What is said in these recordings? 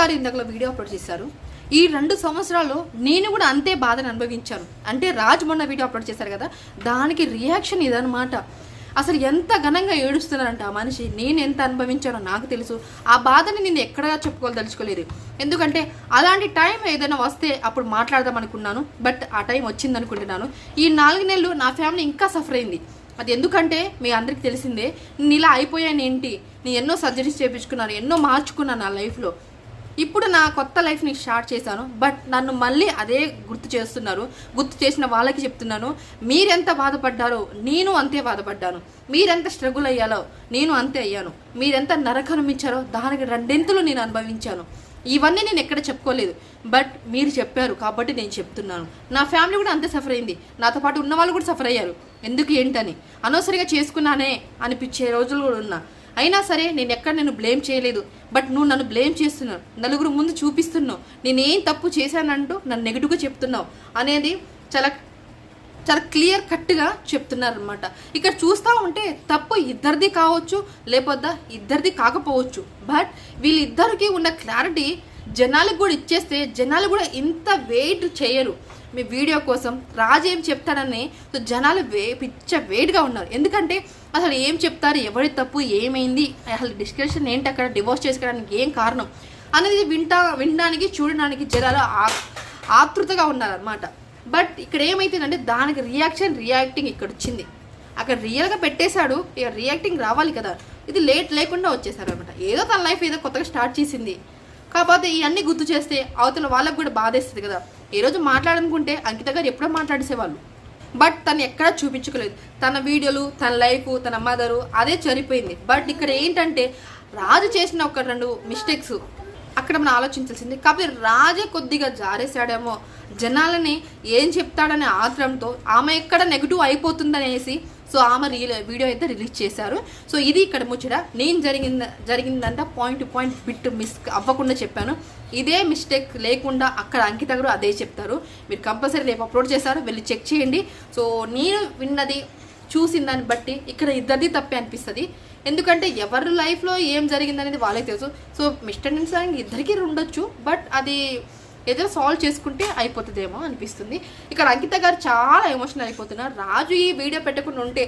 గారు ఇందాకలో video upload చేశారు. ఈ రెండు సంవత్సరాల్లో నేను కూడా అంతే బాధను అనుభవించాను. అంటే రాజ్ మొన్న వీడియో అప్లోడ్ చేశారు కదా దానికి రియాక్షన్ ఇదనమాట అసలు ఎంత ఘనంగా ఏడుస్తున్నారంట ఆ మనిషి నేను ఎంత అనుభవించానో నాకు తెలుసు. ఆ బాధని నేను ఎక్కడా చెప్పుకోదలుచుకోలేదు. ఎందుకంటే అలాంటి టైం ఏదైనా వస్తే అప్పుడు మాట్లాడదాం అనుకున్నాను బట్ ఆ టైం వచ్చింది అనుకుంటున్నాను ఈ నాలుగు నెలలు నా ఫ్యామిలీ ఇంకా సఫర్ అయింది. అది ఎందుకంటే మీ అందరికీ తెలిసిందే నేను ఇలా అయిపోయాను ఏంటి? నేను ఎన్నో సర్జరీస్ చేయించుకున్నాను ఎన్నో మార్చుకున్నాను నా లైఫ్లో. ఇప్పుడు నా కొత్త లైఫ్ని స్టార్ట్ చేశాను బట్ నన్ను మళ్ళీ అదే గుర్తు చేస్తున్నారు గుర్తు చేసిన వాళ్ళకి చెప్తున్నాను మీరెంత బాధపడ్డారో నేను అంతే బాధపడ్డాను. మీరెంత స్ట్రగుల్ అయ్యాలో నేను అంతే అయ్యాను. మీరెంత నరకనుమించారో దానికి రెండింతలు నేను అనుభవించాను. ఇవన్నీ నేను ఎక్కడ చెప్పుకోలేదు. బట్ మీరు చెప్పారు కాబట్టి నేను చెప్తున్నాను. నా ఫ్యామిలీ కూడా అంతే సఫర్ అయింది. నాతో పాటు ఉన్న వాళ్ళు కూడా సఫర్ అయ్యారు. ఎందుకు ఏంటని? అనవసరంగా చేసుకున్నానే అనిపించే రోజులు కూడా ఉన్నా. అయినా సరే నేను ఎక్కడ నేను బ్లేమ్ చేయలేదు. బట్ నువ్వు నన్ను బ్లేమ్ చేస్తున్నావు. నలుగురు ముందు చూపిస్తున్నావు. నేనేం తప్పు చేశానంటూ నన్ను నెగిటివ్గా చెప్తున్నావు. అనేది చాలా చాలా క్లియర్ కట్గా చెప్తున్నారు అనమాట ఇక్కడ చూస్తూ ఉంటే తప్పు ఇద్దరిది కావచ్చు లేకపోతే ఇద్దరిది కాకపోవచ్చు. బట్ వీళ్ళిద్దరికి ఉన్న క్లారిటీ జనాలకు కూడా ఇచ్చేస్తే జనాలు కూడా ఇంత వెయిట్ చేయరు. మీ వీడియో కోసం రాజు ఏం చెప్తాడని జనాలు వే పిచ్చ వెయిట్గా ఉన్నారు. ఎందుకంటే అసలు ఏం చెప్తారు ఎవరి తప్పు ఏమైంది అసలు డిస్కషన్ ఏంటి అక్కడ డివోర్స్ చేసుకోవడానికి ఏం కారణం అనేది వింటా వినడానికి చూడడానికి జనాలు ఆ- ఆతృతగా ఉన్నారనమాట బట్ ఇక్కడ ఏమైతుందంటే దానికి రియాక్షన్ రియాక్టింగ్ ఇక్కడ వచ్చింది. అక్కడ రియల్గా పెట్టేశాడు ఇక రియాక్టింగ్ రావాలి కదా. ఇది లేట్ లేకుండా వచ్చేసారు అనమాట. ఏదో తన లైఫ్ ఏదో కొత్తగా స్టార్ట్ చేసింది. కాకపోతే ఇవన్నీ గుర్తు చేస్తే అవతల వాళ్ళకు కూడా బాధేస్తుంది కదా. ఈరోజు మాట్లాడనుకుంటే అంకిత గారు ఎప్పుడో మాట్లాడేసేవాళ్ళు. బట్ తను ఎక్కడా చూపించుకోలేదు. తన వీడియోలు తన లైఫ్ తన మదరు అదే చనిపోయింది. బట్ ఇక్కడ ఏంటంటే రాజు చేసిన ఒక రెండు మిస్టేక్స్ అక్కడ మనం ఆలోచించాల్సింది కాబట్టి రాజే కొద్దిగా జారేశాడేమో. జనాలని ఏం చెప్తాడనే ఆత్రంతో ఆమె ఎక్కడ నెగిటివ్ అయిపోతుందనేసి సో ఆమె రీల్ వీడియో అయితే రిలీజ్ చేశారు. సో ఇది ఇక్కడ ముచ్చట. నేను జరిగింద జరిగిందంట point to point bit miss అవ్వకుండా చెప్పాను. ఇదే మిస్టేక్ లేకుండా అక్కడ అంకిత గారు అదే చెప్తారు. మీరు కంపల్సరీ రేపు అప్లోడ్ చేశారు వెళ్ళి చెక్ చేయండి. సో నేను విన్నది చూసిన దాన్ని బట్టి ఇక్కడ ఇద్దరిది తప్పే అనిపిస్తుంది. ఎందుకంటే ఎవరి లైఫ్లో ఏం జరిగిందనేది వాళ్ళకి తెలుసు. సో మిస్టర్ ఇద్దరికీ ఇద్దరికి ఉండొచ్చు బట్ అది ఏదైనా సాల్వ్ చేసుకుంటే అయిపోతుందేమో అనిపిస్తుంది. ఇక్కడ అంకిత గారు చాలా ఎమోషనల్ అయిపోతున్నారు. రాజు ఈ వీడియో పెట్టకుండా ఉంటే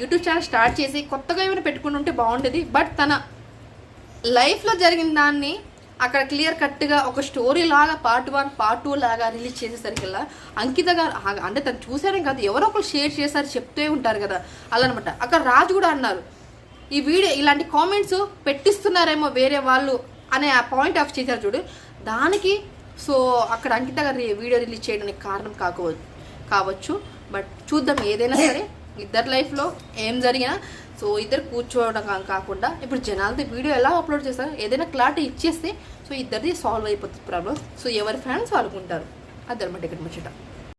యూట్యూబ్ ఛానల్ స్టార్ట్ చేసి కొత్తగా ఏమైనా పెట్టుకుని ఉంటే బాగుండేది బట్ తన లైఫ్లో జరిగిన దాన్ని అక్కడ క్లియర్ కట్గా ఒక స్టోరీ లాగా పార్ట్ వన్ పార్ట్ టూ లాగా రిలీజ్ చేసేసరికల్లా అంకిత గారు అంటే తను చూసారే కాదు ఎవరో ఒకరు షేర్ చేశారు చెప్తూ ఉంటారు కదా అలా అనమాట అక్కడ రాజు కూడా అన్నారు ఈ వీడియో ఇలాంటి కామెంట్స్ పెట్టిస్తున్నారేమో వేరే వాళ్ళు అనే ఆ పాయింట్ ఆఫ్ చేశారు చూడు. దానికి సో అక్కడ అంకిత గారి వీడియో రిలీజ్ చేయడానికి కారణం కాకపోవచ్చు కావచ్చు. బట్ చూద్దాం ఏదైనా సరే ఇద్దరు లైఫ్లో ఏం జరిగినా సో ఇద్దరు కూర్చోవడం కాకుండా ఇప్పుడు జనాలతో వీడియో ఎలా అప్లోడ్ చేస్తారు ఏదైనా క్లారిటీ ఇచ్చేస్తే సో ఇద్దరిది సాల్వ్ అయిపోతుంది ప్రాబ్లం సో ఎవరి ఫ్యాన్స్ వాళ్ళకుంటారు అదనమాట ఇక్కడ ముచ్చట.